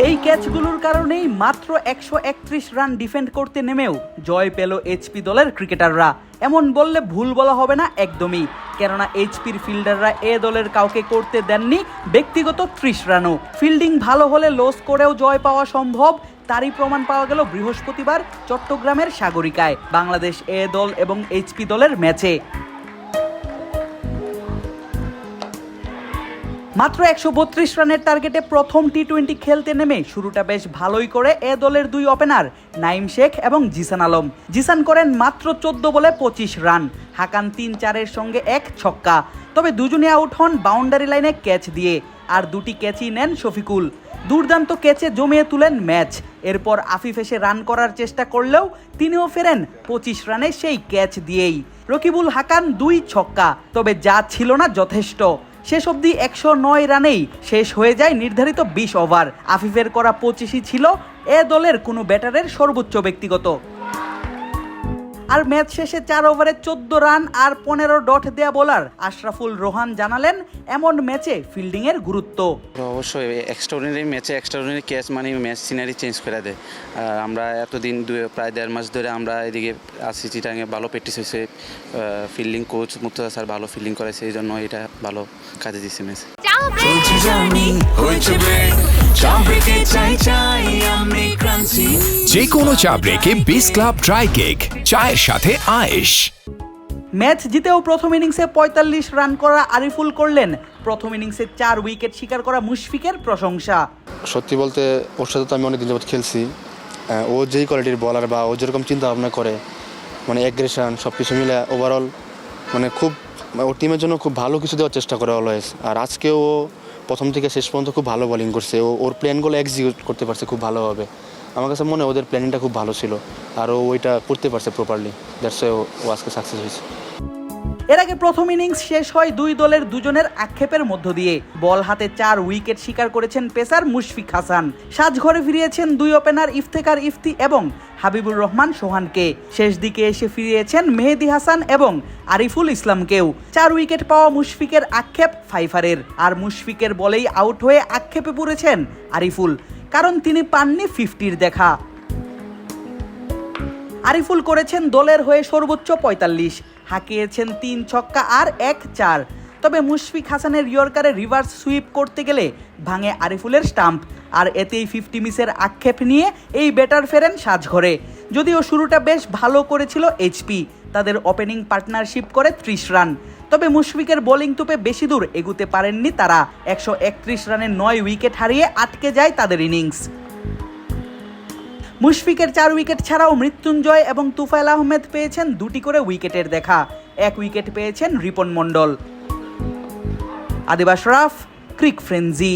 এই ক্যাচগুলোর কারণেই মাত্র একশো একত্রিশ রান ডিফেন্ড করতে নেমেও জয় পেল এইচপি দলের ক্রিকেটাররা। এমন বললে ভুল বলা হবে না একদমই। কেননা এইচপির ফিল্ডাররা এ দলের কাউকে করতে দেননি ব্যক্তিগত ত্রিশ রানও। ফিল্ডিং ভালো হলে লস করেও জয় পাওয়া সম্ভব, তারই প্রমাণ পাওয়া গেল বৃহস্পতিবার চট্টগ্রামের সাগরিকায়। বাংলাদেশ এ দল এবং এইচপি দলের ম্যাচে। মাত্র একশো বত্রিশ রানের টার্গেটে প্রথম টি টোয়েন্টি খেলতে নেমে শুরুটা বেশ ভালোই করে এ দলের দুই ওপেনার নাইম শেখ এবং জিসান আলম। জিসান করেন মাত্র চোদ্দ বলে পঁচিশ রান, হাকান তিন চারের সঙ্গে এক ছক্কা। তবে দুজনে আউট হন বাউন্ডারি লাইনে ক্যাচ দিয়ে, আর দুটি ক্যাচই নেন শফিকুল। দুর্দান্ত ক্যাচে জমিয়ে তুলেন ম্যাচ। এরপর আফিফ এসে রান করার চেষ্টা করলেও তিনিও ফেরেন পঁচিশ রানে সেই ক্যাচ দিয়েই। রকিবুল হাকান দুই ছক্কা, তবে যা ছিল না যথেষ্ট। শেষ অবধি একশো নয় রানেই শেষ হয়ে যায় নির্ধারিত বিশ ওভার। আফিফের করা পঁচিশই ছিল এ দলের কোনো ব্যাটারের সর্বোচ্চ ব্যক্তিগত। আর ম্যাচ শেষে চার ওভারে চোদ্দ রান আর পনেরো ডট দেয়া বোলার আশরাফুল রোহান জানালেন এমন ম্যাচে ফিল্ডিংয়ের গুরুত্ব। অবশ্যই এক্সট্রাঅর্ডিনারি ম্যাচে এক্সট্রাঅর্ডিনারি ক্যাচ মানে ম্যাচ সিনারি চেঞ্জ করে দেয়। আর আমরা এতদিন দুই প্রায় দেড় মাস ধরে আমরা এদিকে আসি চিটাঙে ভালো প্র্যাকটিস হয়েছে। ফিল্ডিং কোচ মুক্তা স্যার ভালো ফিল্ডিং করেছে এই জন্য এটা ভালো কাজে দিচ্ছে ম্যাচ। চলছে জার্নি হয়েছে ব্রেক চাই চাই আমি ক্রান্তি। যে কোনো চা ব্রেকে বিস ক্লাব ড্রাই কেক চায়ের সাথে আয়েশ। ম্যাচ জিতেও প্রথম ইনিংসে পঁয়তাল্লিশ রান করা আরিফুল করলেন। প্রথম ইনিংসে চার উইকেট শিকার করা মুশফিকের প্রশংসা। সত্যি বলতে ওর সাথে তো আমি অনেক দিন যাবত খেলছি ও যেই কোয়ালিটির বলার বা ও যেরকম চিন্তা ভাবনা করে মানে অ্যাগ্রেশন সব কিছু মিলে ওভারঅল মানে খুব মানে ওর টিমের জন্য খুব ভালো কিছু দেওয়ার চেষ্টা করে অলওয়েজ আর আজকে ও প্রথম থেকে শেষ পর্যন্ত খুব ভালো বোলিং করছে। ও ওর প্ল্যানগুলো এক্সিকিউট করতে পারছে খুব ভালোভাবে। আমার কাছে মনে ওদের প্ল্যানিংটা খুব ভালো ছিল। আর ওইটা করতে পারছে প্রপারলি দ্যাটস ও আজকে সাকসেস হয়েছে। এর আগে প্রথম ইনিংস শেষ হয় দুই দলের দুজনের আক্ষেপের মধ্য দিয়ে। বল হাতে চার উইকেট শিকার করেছেন পেসার মুশফিক হাসান। সাজঘরে ফিরিয়েছেন দুই ওপেনার ইফতেকার ইফতি এবং হাবিবুর রহমান সোহানকে। শেষ দিকে এসে ফিরিয়েছেন মেহেদি হাসান এবং আরিফুল ইসলামকেও। চার উইকেট পাওয়া মুশফিকের আক্ষেপ ফাইফারের। আর মুশফিকের বলেই আউট হয়ে আক্ষেপে পড়েছেন আরিফুল। কারণ তিনি পাননি ফিফটির দেখা। আরিফুল করেছেন দলের হয়ে সর্বোচ্চ পঁয়তাল্লিশ, হাঁকিয়েছেন তিন ছক্কা আর এক চার। তবে মুশফিক হাসানের ইয়র্কারে রিভার্স সুইপ করতে গেলে ভাঙে আরিফুলের স্টাম্প, আর এতেই ফিফটি মিসের আক্ষেপ নিয়ে এই ব্যাটার ফেরেন সাজঘরে। যদিও শুরুটা বেশ ভালো করেছিল এইচপি, তাদের ওপেনিং পার্টনারশিপ করে ত্রিশ রান। তবে মুশফিকের বোলিং তুপে বেশি দূর এগুতে পারেননি তারা। একশো একত্রিশ রানে নয় উইকেট হারিয়ে আটকে যায় তাদের ইনিংস। মুশফিকের চার উইকেট ছাড়াও মৃত্যুঞ্জয় এবং তুফাইল আহমেদ পেয়েছেন দুটি করে উইকেটের দেখা। এক উইকেট পেয়েছেন রিপন মণ্ডল। আদিবাস রাফ, ক্রিক ফ্রেন্জি